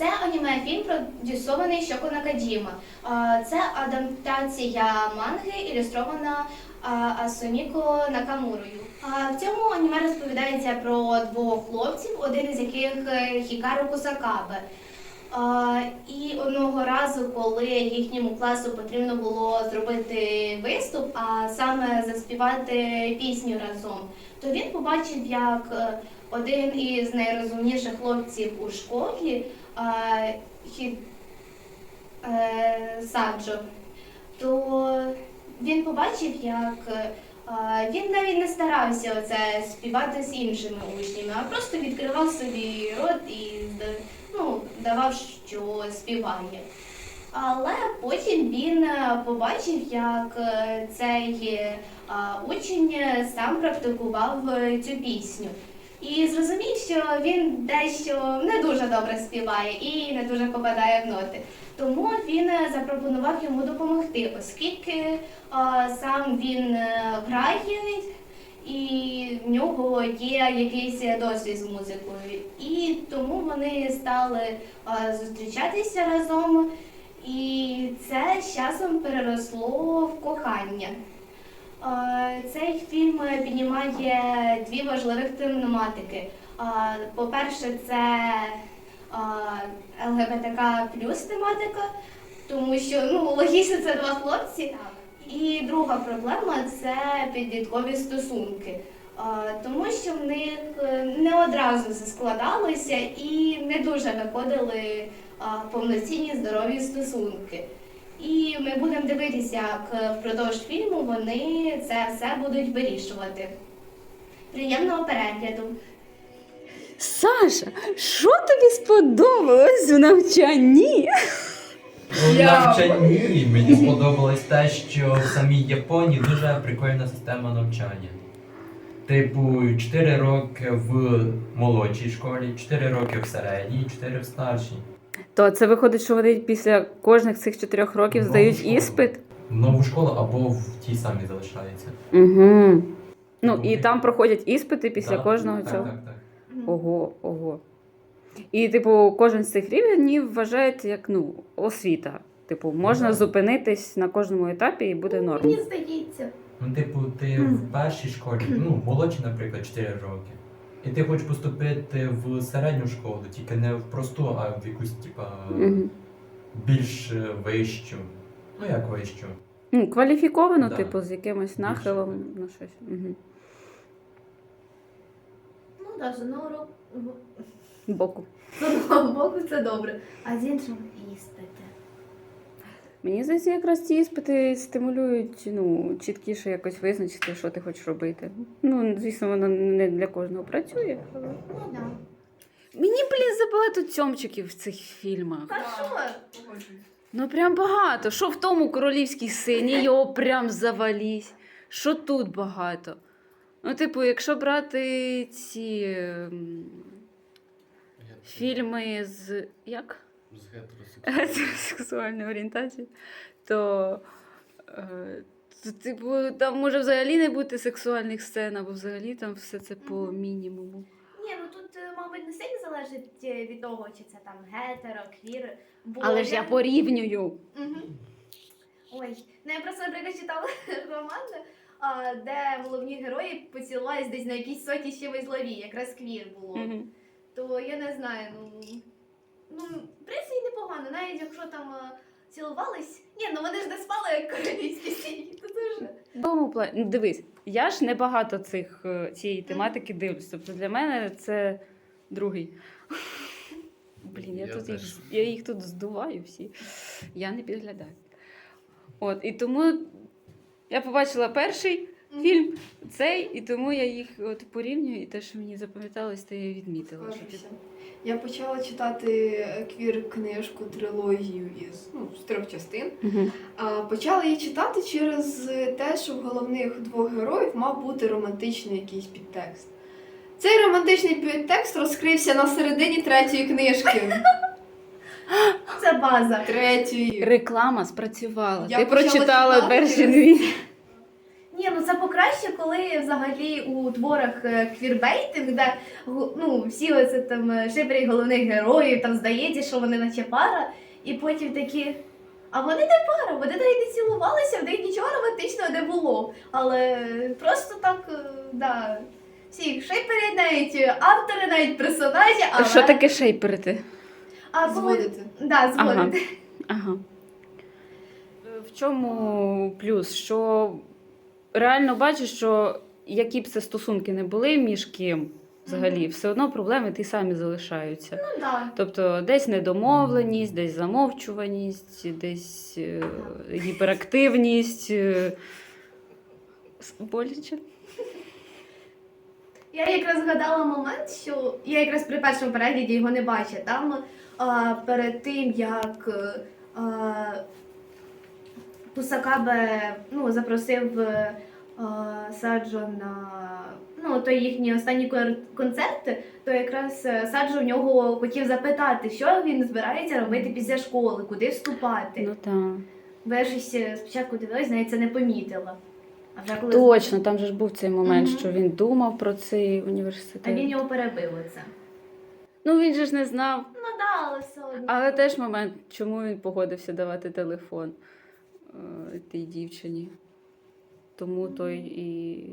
Це аніме фільм продюсований Шоко Накаджіма. А, Це адаптація манги, ілюстрована Асуміко Накамурою. В цьому аніме розповідається про двох хлопців, один із яких е, Хікару Кусакабе. І одного разу, коли їхньому класу потрібно було зробити виступ, а саме заспівати пісню разом, то він побачив, як е, один із найрозумніших хлопців у школі Саджо, то він побачив, як е, він навіть не старався оце співати з іншими учнями, а просто відкривав собі рот і ну, давав, що співає. Але потім він е, побачив, як е, цей е, учень е, сам практикував е, цю пісню. І зрозумів, що він дещо не дуже добре співає і не дуже попадає в ноти. Тому він е, запропонував йому допомогти, оскільки а, сам він е, грає і в нього є якийсь досвід з музикою. І тому вони стали а, зустрічатися разом, і це з часом переросло в кохання. Цей фільм піднімає дві важливих тематики. По-перше, це ЛГБТК плюс тематика, тому що ну, логічно це два хлопці. І друга проблема це підліткові стосунки. Тому що в них е, не одразу все складалося і не дуже виходили повноцінні здорові стосунки. І ми будемо дивитися, як е, впродовж фільму вони це все будуть вирішувати. Приємного перегляду! Саша, що тобі сподобалось у навчанні? У навчанні мені сподобалось те, що в самій Японії дуже прикольна система навчання. Типу, 4 роки в молодшій школі, 4 роки в середній, 4 в старшій. То це виходить, що вони після кожних цих чотирьох років Нову здають школу. іспит. В нову школу або в тій самій залишаються. Угу. Ну Ну, і ти- там проходять іспити після Да, кожного так, цього. Так, так. Ого, ого. І, типу, кожен з цих рівнів вважається як ну, освіта. Типу, можна да. зупинитись на кожному етапі і буде норм. Мені здається. Ну, типу, ти в першій школі, ну, молодшій, наприклад, 4 роки. І ти хочеш поступити в середню школу, тільки не в просту, а в якусь, типа, Мгм. більш е, вищу. Ну, як вищу. Ну, кваліфіковано, Да. типу, з якимось нахилом Більше. на щось. Угу. Ну так, з одного року Боку. з одного боку це добре, а з іншого іспити. Мені здається, якраз ці іспити стимулюють ну, чіткіше якось визначити, що ти хочеш робити. Ну, звісно, воно не для кожного працює. Але... Мені, блін, забагато цьомчиків в цих фільмах. А що? Ну прям багато. Що в тому королівській сині, його прям завалісь. Що тут багато. Ну, типу, якщо брати ці фільми з. як? З. Гетеросексуальної орієнтації, то, е, то, типу, там може взагалі не бути сексуальних сцен, або взагалі там все це по мінімуму. Ні, ну тут, е, мабуть, не сильно залежить е, від того, чи це там гетеро, квір. Бо Але ж я порівнюю. Мгм. Ой, ну я просто, наприклад, читала роман, а, де головні герої поцілувались десь на якійсь соті ще в злові, якраз квір було. Мгм. То я не знаю, ну. Ну, в принципі, непогано, навіть якщо там е, цілувались. Ні, ну вони ж не спали як королівські сім'ї. Дуже. В тому плані, ну, дивись, я ж небагато цих, е, цієї тематики дивлюсь. Тобто для мене це другий. Блін, я, Я тут їх, теж. я їх тут здуваю всі. Я не підглядаю. От, і тому я побачила перший фільм, цей, і тому я їх от порівнюю, і те, що мені запам'яталось, то я відмітила. Що, типу, Я почала читати квір-книжку трилогію із ну, з трьох частин. Мгм. А почала її читати через те, що в головних двох героїв мав бути романтичний якийсь підтекст. Цей романтичний підтекст розкрився на середині третьої книжки. Це база. Третьої. Реклама спрацювала. Я Ти прочитала перші дві. Ні, ну це покраще, коли взагалі у творах е, квірбейтинг, де гу- ну, всі оце там е, головних героїв, там здається, що вони наче пара, і потім такі. А вони не пара, вони навіть не цілувалися, в них нічого романтичного не було. Але просто так, е, да. Всі шиперять навіть е, автори, навіть персонажі, але... Що таке шейперити? А коли... Зводити. Да, зводити. Ага. В чому плюс? Що реально бачиш, що які б це стосунки не були між ким взагалі, все одно проблеми ті самі залишаються. Ну, да. Тобто десь недомовленість, десь замовчуваність, десь е, гіперактивність. е, Боляче. Я якраз згадала момент, що я якраз при першому перегляді його не бачила. Там а, перед тим, як е, Пусакабе ну, запросив е, Саджо на ну, той їхній останній концерт, то якраз е, Саджо в нього хотів запитати, що він збирається робити після школи, куди вступати. Ну так. Бо я щось е, спочатку дивилась, навіть це не помітила. А вже коли Точно, там же ж був цей момент, Мгм. що він думав про цей а університет. він його перебив оце. Ну він же ж не знав. Ну да, але все одно. Але теж момент, чому він погодився давати телефон е, тій дівчині. Тому той і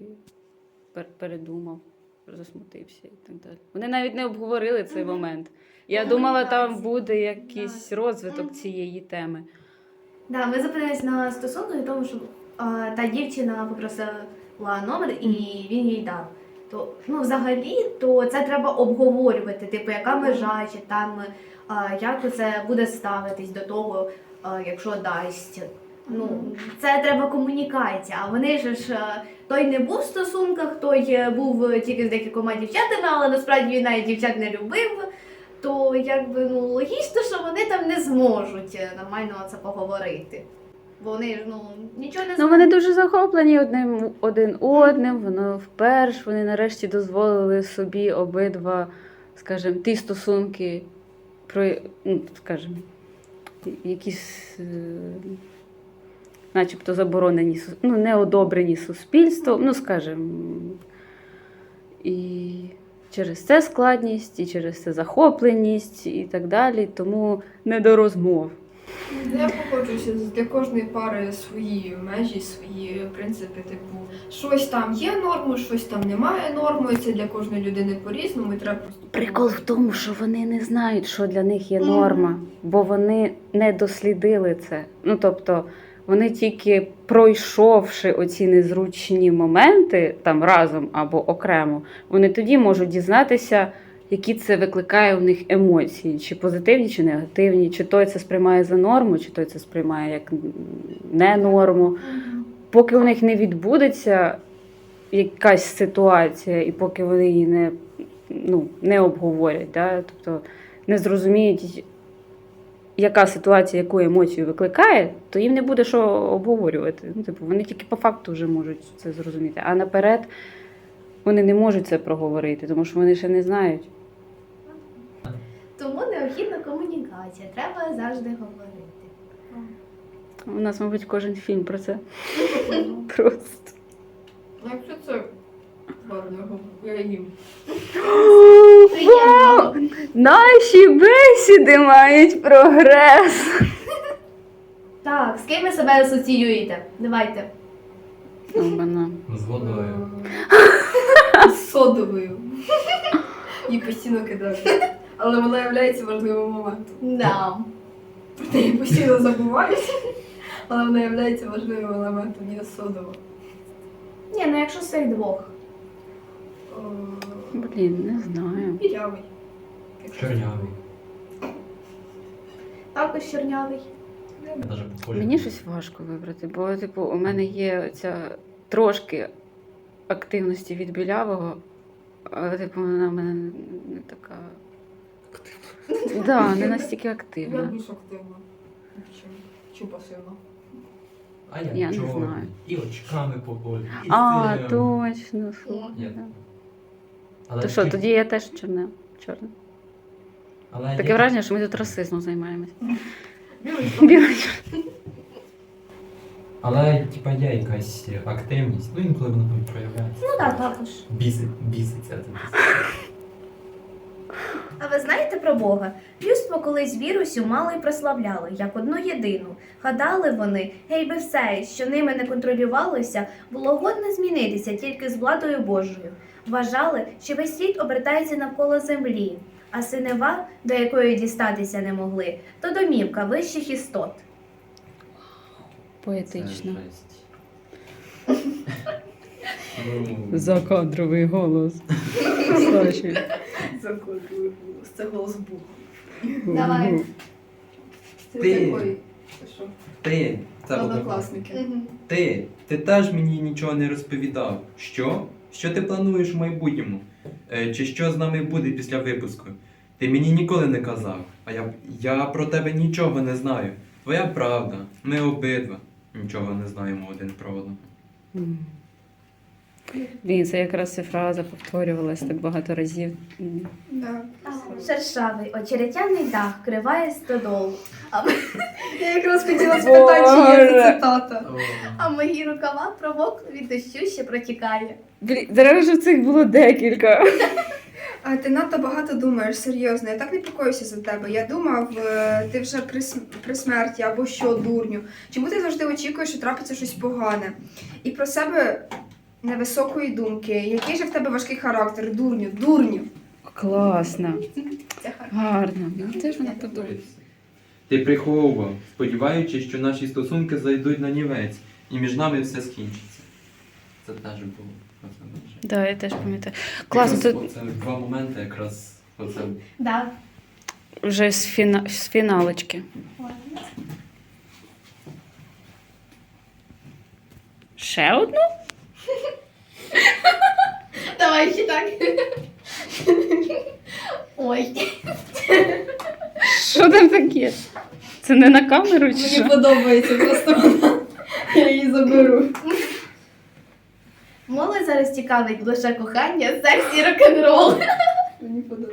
пер- передумав, засмутився і так далі. Вони навіть не обговорили цей момент. Я думала, там буде якийсь розвиток цієї теми. Да, ми зупинились на стосунку тому, що а, та дівчина попросила номер і він їй дав. То ну взагалі, то це треба обговорювати, типу, яка межа, чи там а, як це буде ставитись до того, а, якщо дасть. Ну, це треба комунікація. А вони ж ж, той не був в стосунках, той е, був тільки з декількома дівчатами, але насправді він навіть дівчат не любив. То якби ну логічно, що вони там не зможуть е, нормально це поговорити. Бо вони ж ну нічого не Ну вони дуже захоплені одним один одним. Воно вперше вони нарешті дозволили собі обидва, скажімо, ті стосунки, про ну, скажімо, якісь. Начебто заборонені, ну, не одобрені суспільством, ну скажімо. І через це складність, і через це захопленість, і так далі. Тому не до розмов. Я погоджуюся для кожної пари свої межі, свої принципи. Типу, щось там є нормою, щось там немає нормою. Це для кожної людини по-різному. І треба просто Прикол в тому, що вони не знають, що для них є норма, бо вони не дослідили це. Ну тобто, вони тільки пройшовши оці незручні моменти там разом або окремо, вони тоді можуть дізнатися, які це викликає в них емоції, чи позитивні, чи негативні, чи той це сприймає за норму, чи той це сприймає як не норму. Поки у них не відбудеться якась ситуація, і поки вони її не, ну, не обговорять, да? тобто не зрозуміють, яка ситуація, яку емоцію викликає, то їм не буде що обговорювати. Ну, типу, вони тільки по факту вже можуть це зрозуміти. А наперед вони не можуть це проговорити, тому що вони ще не знають. Тому необхідна комунікація. Треба завжди говорити. У нас, мабуть, кожен фільм про це просто. Ну, Якщо це я їм. Наші бесіди мають прогрес. Так, з ким ви себе асоціюєте? Давайте. З водою. З содовою. Її постійно кидають. Але вона є важливим моментом. Да. Про неї постійно забувають. Але вона є важливим елементом є содова. Ні, ну якщо з цих двох. Блін, не знаю. Білявий. Чорнявий. Також чорнявий. Я даже похожий. Мені щось важко вибрати, бо типу, у мене є ця трошки активності від білявого, але типу вона в мене не така. Активна. Да, не настільки Я активна. більш активна, чим, чим пасивна. А я, Я не чорний. знаю. І очками похожі. і А, цим. точно. слухай, да. Але То що, ті- тоді я теж чорне. чорне. Але Таке є- враження, що ми тут расизмом займаємось. Білий Білий. Але типа є якась активність, ну інколи вона там проявляється. Ну так, також. Бісить, біситься. це. А ви знаєте про Бога? Людство колись вірусю мало й прославляло, як одну єдину. Гадали вони, гей би все, що ними не контролювалося, було годно змінитися тільки з владою Божою. Вважали, що весь світ обертається навколо землі, а синева, до якої дістатися не могли, то домівка вищих істот. Поетично. Закадровий голос. Саші. Закодую голос. Це голос Бога. Давай. Це Ти. такий. Це що? Ти, це Однокласники. Ти, ти теж мені нічого не розповідав. Що? Що ти плануєш в майбутньому? Е, чи що з нами буде після випуску? Ти мені ніколи не казав, а я, я про тебе нічого не знаю. Твоя правда, ми обидва нічого не знаємо один про одного. Блін, це якраз ця фраза повторювалась так багато разів. Да. Шершавий очеретяний дах криває стодолу, Я якраз хотіла спитати, чи є це цитата. а мої рукава промокли від дощу ще протікає. Блін, треба ж цих було декілька. А ти надто багато думаєш, серйозно. Я так непокоюся за тебе. Я думав, е, ти вже при, см- при смерті або що, дурню. Чому ти завжди очікуєш, що трапиться щось погане? І про себе невисокої думки. Який же в тебе важкий характер, дурню, дурню. Класно. Це гарно. Мені теж вона подобається. Ти приховував, сподіваючись, що наші стосунки зайдуть на нівець, і між нами все скінчиться. Це теж було. Дуже. Да, я теж пам'ятаю. Класно, тут два моменти, якраз оце Да. вже з, фіна... з фіналочки. Ще одну? Давай ще так. Ой. Що там таке? Це не на камеру чи що? подобається просто вона. Я її заберу. Молодь зараз цікавить лише кохання, секс і рок-н-рол. Мені подобається.